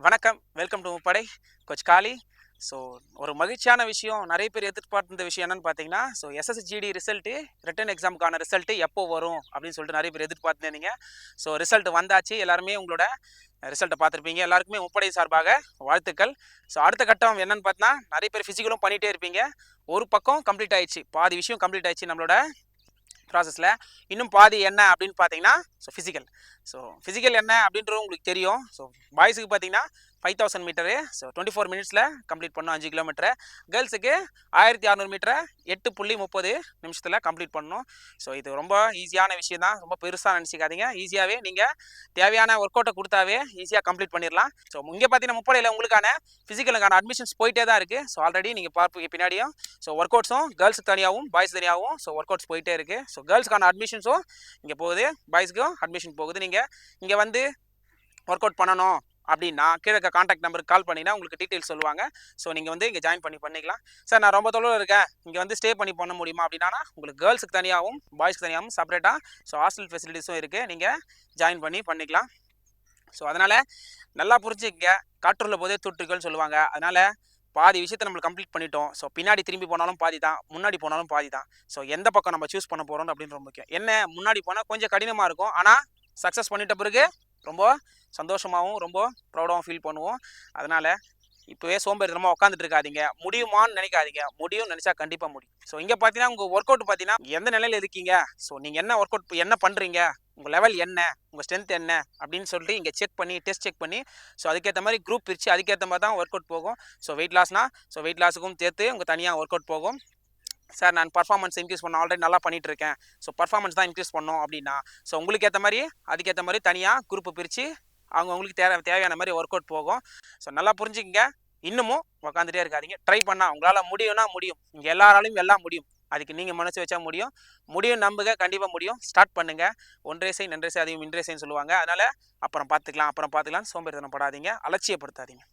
வணக்கம் welcome to Muppadai coach Kali so ஒரு மகிழ்ச்சியான விஷயம் நிறைய பேர் எதிர்பார்த்த விஷயம் என்னென்னு பார்த்தீங்கன்னா ஸோ எஸ்எஸ்ஜிடி ரிசல்ட்டு ரிட்டன் எக்ஸாமுக்கான ரிசல்ட்டு எப்போ வரும் அப்படின்னு சொல்லிட்டு நிறைய பேர் எதிர்பார்த்துருந்தீங்க. ஸோ ரிசல்ட் வந்தாச்சு. எல்லாருமே உங்களோட ரிசல்ட்டை பார்த்துருப்பீங்க. எல்லாருக்குமே முப்படை சார்பாக வாழ்த்துக்கள். ஸோ அடுத்த கட்டம் என்னென்னு பார்த்தா நிறைய பேர் ஃபிசிக்கலும் பண்ணிகிட்டே இருப்பீங்க. ஒரு பக்கம் கம்ப்ளீட் ஆயிடுச்சு. பாதி விஷயம் கம்ப்ளீட் ஆயிடுச்சு நம்மளோட ப்ராசஸில் இன்னும் பாதி என்ன அப்படின்னு பார்த்தீங்கன்னா ஸோ ஃபிசிக்கல் ஸோ ஃபிசிக்கல் என்ன அப்படின்றது உங்களுக்கு தெரியும். ஸோ பாய்ஸுக்கு பார்த்தீங்கன்னா five thousand metre so twenty four மினிட்ஸில் கம்ப்ளீட் பண்ணணும் அஞ்சு கிலோமீட்டரு கேர்ள்ஸுக்கு ஆயிரத்தி அறநூறு மீட்டரை எட்டு புள்ளி முப்பது நிமிஷத்தில் கம்ப்ளீட் பண்ணணும் ஸோ இது ரொம்ப ஈஸியான விஷயம் தான் ரொம்ப பெருசாக நினச்சிக்காதீங்க. ஈஸியாகவே நீங்கள் தேவையான ஒர்க் அவுட்டை கொடுத்தாவே ஈஸியாக கம்ப்ளீட் பண்ணிடலாம். ஸோ இங்கே பார்த்தீங்கன்னா முப்படையில் உங்களுக்கான ஃபிசிக்கலுக்கான அட்மிஷன்ஸ் போயிட்டே தான் இருக்குது ஸோ ஆல்ரெடி நீங்கள் பார்ப்பீங்க பின்னாடியும் ஸோ ஒர்க் அவுட்ஸும் கேர்ள்ஸுக்கு தனியாகவும் பாய்ஸ் தனியாகவும் ஸோ ஒர்க் அவுட்ஸ் போயிட்டே இருக்குது ஸோ கேர்ள்ஸ்க்கான அட்மிஷன்ஸும் இங்கே போகுது பாய்ஸ்க்கும் அட்மிஷன் போகுது. நீங்கள் இங்கே வந்து ஒர்க் அவுட் பண்ணணும். அப்படின்னா கீழே காண்டாக்ட் நம்பருக்கு கால் பண்ணினா உங்களுக்கு டீட்டெயில்ஸ் சொல்லுவாங்க. ஸோ நீங்கள் வந்து இங்கே ஜாயின் பண்ணி பண்ணிக்கலாம். சார் நான் ரொம்ப தொலைவில் இருக்கேன். இங்கே வந்து ஸ்டே பண்ணி பண்ண முடியுமா அப்படின்னா உங்களுக்கு கேர்ள்ஸுக்கு தனியாகவும் பாய்ஸ்க்கு தனியாகவும் செப்பரேட்டாக ஸோ ஹாஸ்டல் ஃபெசிலிட்டிஸும் இருக்குது நீங்கள் ஜாயின் பண்ணி பண்ணிக்கலாம். ஸோ அதனால் நல்லா புரிஞ்சுக்க காற்றூரில் போதே தொற்றுகள் சொல்லுவாங்க. அதனால் பாதி விஷயத்தை நம்ம கம்ப்ளீட் பண்ணிட்டோம். ஸோ பின்னாடி திரும்பி போனாலும் பாதி தான் முன்னாடி போனாலும் பாதி தான். ஸோ எந்த பக்கம் நம்ம சூஸ் பண்ண போகிறோம் அப்படின்னு ரொம்ப முக்கியம். என்ன? முன்னாடி போனால் கொஞ்சம் கடினமாக இருக்கும். ஆனால் சக்ஸஸ் பண்ணிட்ட பிறகு ரொம்ப சந்தோஷமாகவும் ரொம்ப ப்ரௌடாகவும் ஃபீல் பண்ணுவோம். அதனால் இப்போவே சோம்பேறித்தனமாக உட்காந்துட்டு இருக்காதிங்க. முடியுமான்னு நினைக்காதீங்க. முடியும் நினச்சா கண்டிப்பாக முடியும். ஸோ இங்கே பார்த்தீங்கன்னா உங்கள் ஒர்க் அவுட் பார்த்தீங்கன்னா எந்த நிலையில் இருக்கீங்க? ஸோ நீங்கள் என்ன ஒர்க் அவுட் என்ன பண்ணுறீங்க உங்கள் லெவல் என்ன? உங்கள் ஸ்ட்ரென்த் என்ன? அப்படின்னு சொல்லிட்டு இங்கே செக் பண்ணி டெஸ்ட் செக் பண்ணி ஸோ அதுக்கேற்ற மாதிரி குரூப் பிரித்து அதுக்கேற்ற மாதிரி தான் ஒர்க் அவுட் போகும் ஸோ வெயிட் லாஸ்னா ஸோ வெயிட் லாஸுக்கும் சேர்த்து உங்கள் தனியாக ஒர்க் அவுட் போகும். சார் நான் பர்ஃபார்மன்ஸ் இன்க்ரீஸ் பண்ண ஆல்ரெடி நல்லா பண்ணிட்டு இருக்கேன். ஸோ பர்ஃபார்மன்ஸ் தான் இன்க்ரீஸ் பண்ணோம் அப்படின்னா ஸோ உங்களுக்கு ஏற்ற மாதிரி அதுக்கேற்ற மாதிரி தனியாக குரூப் பிரித்து அவங்க அவங்களுக்கு தேவை தேவையான மாதிரி ஒர்க் அவுட் போகும். ஸோ நல்லா புரிஞ்சுக்கங்க. இன்னமும் உக்காந்துட்டே இருக்காதீங்க. ட்ரை பண்ணால் உங்களால் முடியும்னா முடியும். இங்கே எல்லாராலையும் எல்லாம் முடியும். அதுக்கு நீங்கள் மனசு வச்சா முடியும். முடியும் நம்புக கண்டிப்பாக முடியும். ஸ்டார்ட் பண்ணுங்கள் ஒன்றே சை நன்றே சை அதையும் இன்றே செய்ன்னு சொல்லுவாங்க. அதனால் அப்புறம் பார்த்துக்கலாம் அப்புறம் பார்த்துக்கலாம் சோம்பேறித்தனம் படாதீங்க. அலட்சியப்படுத்தாதீங்க.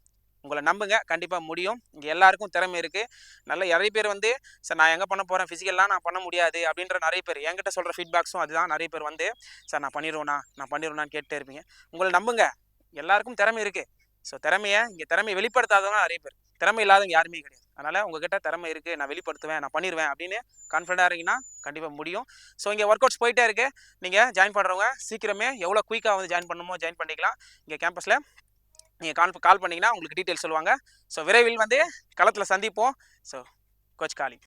உங்களை நம்புங்க. கண்டிப்பாக முடியும். இங்கே எல்லாருக்கும் திறமை இருக்குது நல்ல நிறைய பேர் வந்து சார் நான் எங்கே பண்ண போகிறேன் ஃபிசிக்கல்லாம் நான் பண்ண முடியாது. அப்படின்ற நிறைய பேர் என்கிட்ட சொல்கிற ஃபீட்பேக்ஸும் அதுதான். நிறைய பேர் வந்து சார் நான் பண்ணிடுவேனா நான் பண்ணிடுவேனான்னு கேட்டே இருப்பீங்க. உங்களை நம்புங்க. எல்லாருக்கும் திறமை இருக்குது ஸோ திறமையை இங்கே திறமையை வெளிப்படுத்தாதவங்க நிறைய பேர். திறமை இல்லாதவங்க யாருமே கிடையாது. அதனால் உங்ககிட்ட திறமை இருக்குது நான் வெளிப்படுத்துவேன் நான் பண்ணிடுவேன் அப்படின்னு கான்ஃபிடண்டாக இருக்கீங்கன்னா கண்டிப்பாக முடியும். ஸோ இங்கே ஒர்க் அவுட்ஸ் போயிட்டே இருக்குது நீங்கள் ஜாயின் பண்ணுறவங்க சீக்கிரமே எவ்வளோ குயிக்காக வந்து ஜாயின் பண்ணணுமோ ஜாயின் பண்ணிக்கலாம். இங்கே கேம்பஸில் நீங்கள் கால் கால் பண்ணிங்கன்னா உங்களுக்கு டீட்டெயில்ஸ் சொல்லுவாங்க. ஸோ விரைவில் வந்து களத்தில் சந்திப்போம். ஸோ கோச் காலி